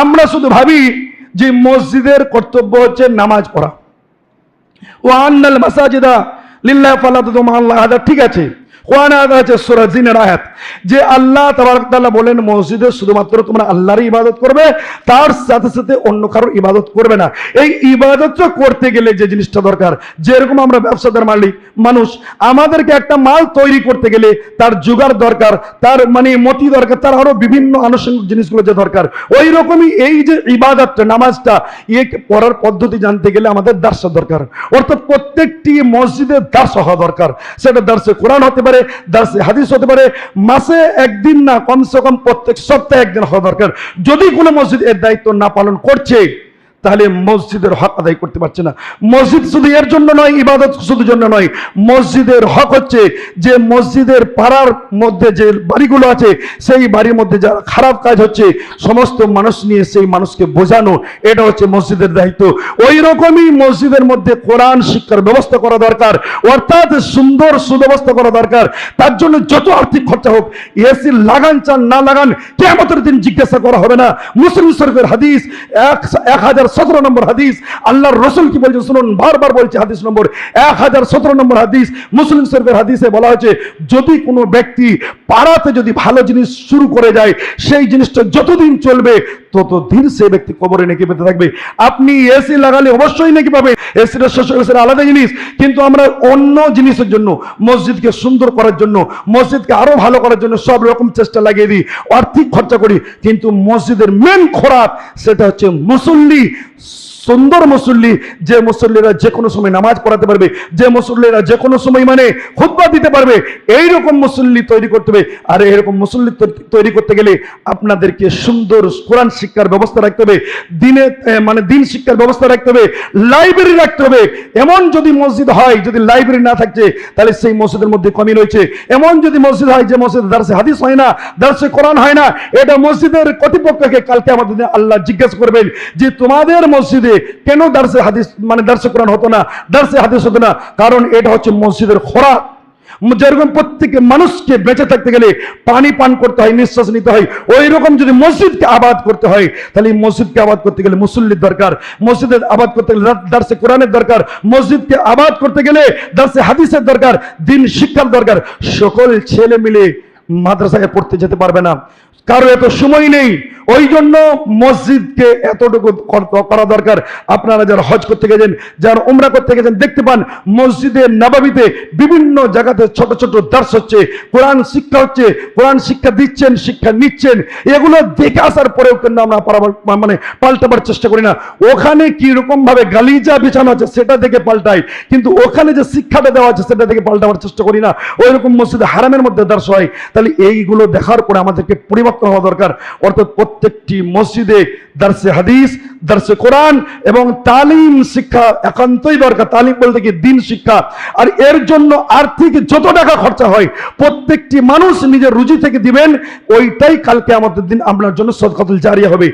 আমরা শুধু ভাবি যে মসজিদের কর্তব্য হচ্ছে নামাজ পড়া। ও আন্নাল মাসাজিদা লিল্লাহ ফালাদ আদা ঠিক আছে। আছে আয়াত, যে আল্লাহ তাবারক তাআলা বলেন, মসজিদে শুধুমাত্র তোমরা আল্লাহরই ইবাদত করবে, তার সাথে সাথে অন্য ইবাদত করবে না। এই করতে গেলে যে জিনিসটা দরকার, যেরকম আমরা ব্যবসাদার মালিক, মানুষ, আমাদেরকে একটা মাল তৈরি করতে গেলে তার জোগাড় দরকার, তার মানে মতি দরকার, তার আরও বিভিন্ন আনুষঙ্গিক জিনিসগুলো যে দরকার। ওই রকমই এই যে ইবাদতটা, নামাজটা ইয়ে পড়ার পদ্ধতি জানতে গেলে আমাদের দার্স দরকার। অর্থাৎ প্রত্যেকটি মসজিদের দার্স হওয়া দরকার। সেটা দার্সে কোরআন হতে পারে দার্সে হাদিস হতে পারে, মাসে একদিন না, কমসে কম প্রত্যেক সপ্তাহে একদিন হওয়া দরকার। যদি কোনো মসজিদ এর দায়িত্ব না পালন করছে তাহলে মসজিদের হক আদায় করতে পারছে না। মসজিদ শুধু এর জন্য নয়, ইবাদত শুধু জন্য নয়। মসজিদের হক হচ্ছে যে মসজিদের পাড়ার মধ্যে যে বাড়িগুলো আছে, সেই বাড়ির মধ্যে যারা খারাপ কাজ হচ্ছে, সমস্ত মানুষ নিয়ে সেই মানুষকে বোঝানো, এটা হচ্ছে মসজিদের দায়িত্ব। ওই রকমই মসজিদের মধ্যে কোরআন শিক্ষার ব্যবস্থা করা দরকার, অর্থাৎ সুন্দর সুব্যবস্থা করা দরকার। তার জন্য যত আর্থিক খরচা হোক, এসি লাগান চান, না লাগান কেমতের দিন জিজ্ঞাসা করা হবে না। মুসলিম শরীফের হাদিস এক হাজার সতেরো নম্বর হাদিস, আল্লাহর রসুল কি বলছে শুনুন, বারবার বলছে হাদিস নম্বর এক হাজার সতেরো নম্বর হাদিস, মুসলিম শরীফের হাদিসে বলা হয়েছে, যদি কোনো ব্যক্তি পাড়াতে যদি ভালো জিনিস শুরু করে যায়, সেই জিনিসটা যতদিন চলবে ততদিন সেই ব্যক্তি কবরে নেকি পেতে থাকবে। আপনি এসি লাগালে অবশ্যই নেকি পাবে এসিটা হয়ে আলাদা জিনিস। কিন্তু আমরা অন্য জিনিসের জন্য, মসজিদকে সুন্দর করার জন্য, মসজিদকে আরও ভালো করার জন্য সব রকম চেষ্টা লাগিয়ে দিই আর্থিক খরচা করি। কিন্তু মসজিদের মেন খোরাক, সেটা হচ্ছে মুসল্লি। সুন্দর মুসল্লি, যে মুসল্লিরা যে কোনো সময় নামাজ পড়াতে পারবে, যে মুসল্লিরা যে কোনো সময় মানে খুতবা দিতে পারবে এই রকম মুসল্লি তৈরি করতে হবে। আর এরকম মুসল্লি তৈরি করতে গেলে আপনাদেরকে সুন্দর কোরআন শিক্ষার ব্যবস্থা রাখতে হবে, দিনে মানে দিন শিক্ষার ব্যবস্থা রাখতে হবে, লাইব্রেরি রাখতে হবে। এমন যদি মসজিদ হয়, যদি লাইব্রেরি না থাকছে, তাহলে সেই মসজিদের মধ্যে কমি রয়েছে এমন যদি মসজিদ হয়, যে মসজিদ দার্সে হাদিস হয় না, দার্সে কোরআন হয় না, এটা মসজিদের কর্তৃপক্ষকে কালকে আমাদের আল্লাহ জিজ্ঞেস করবেন যে, তোমাদের মসজিদে কেন দার্সে হাদিস মানে দার্সে কোরআন হতো না দার্সে হাদিস হতো না? কারণ এটা হচ্ছে মসজিদের খোরাক। যেরকম প্রত্যেকে মানুষকে বেঁচে থাকতে গেলে পানি পান করতে হয়, নিঃশ্বাস নিতে হয় ওই রকম যদি মসজিদকে আবাদ করতে হয়, তাহলে এই মসজিদকে আবাদ করতে গেলে মুসল্লির দরকার, মসজিদের আবাদ করতে গেলে দার্সে কোরআনের দরকার, মসজিদকে আবাদ করতে গেলে দার্সে হাদিসের দরকার, দিন শিক্ষার দরকার। সকল ছেলে মিলে মাদ্রাসায় পড়তে যেতে পারবে না। কারও এত সময় নেই, ওই জন্য মসজিদকে এতটুকু করা দরকার। আপনারা যারা হজ করতে গেছেন, যারা উমরা করতে গেছেন, দেখতে পান মসজিদের নবাবিতে বিভিন্ন জায়গাতে ছোট ছোট দার্স হচ্ছে, কোরআন শিক্ষা হচ্ছে, কোরআন শিক্ষা দিচ্ছেন, শিক্ষা নিচ্ছেন। এগুলো দেখে আসার পরেও কিন্তু আমরা মানে পাল্টাবার চেষ্টা করি না। ওখানে কি ভাবে গালিজা বিছানো আছে, সেটা দেখে পাল্টাই। কিন্তু ওখানে যে শিক্ষাটা দেওয়া আছে, সেটা দেখে পাল্টাবার চেষ্টা করি না। ওই রকম মসজিদে হারামের মধ্যে দার্স হয়। তাহলে এইগুলো দেখার পরে আমাদেরকে পরিবর্তন হওয়া দরকার। অর্থাৎ প্রত্যেকটি মসজিদে দার্সে হাদিস, দার্সে কোরআন এবং তালিম শিক্ষা একান্তই দরকার। তালিম বলতে কি? দিন শিক্ষা। আর এর জন্য আর্থিক যত টাকা খরচা হয়, প্রত্যেকটি মানুষ নিজের রুজি থেকে দিবেন, ওইটাই কালকে আমাদের দিন। আপনার জন্য সদকাতুল জারিয়া হবে।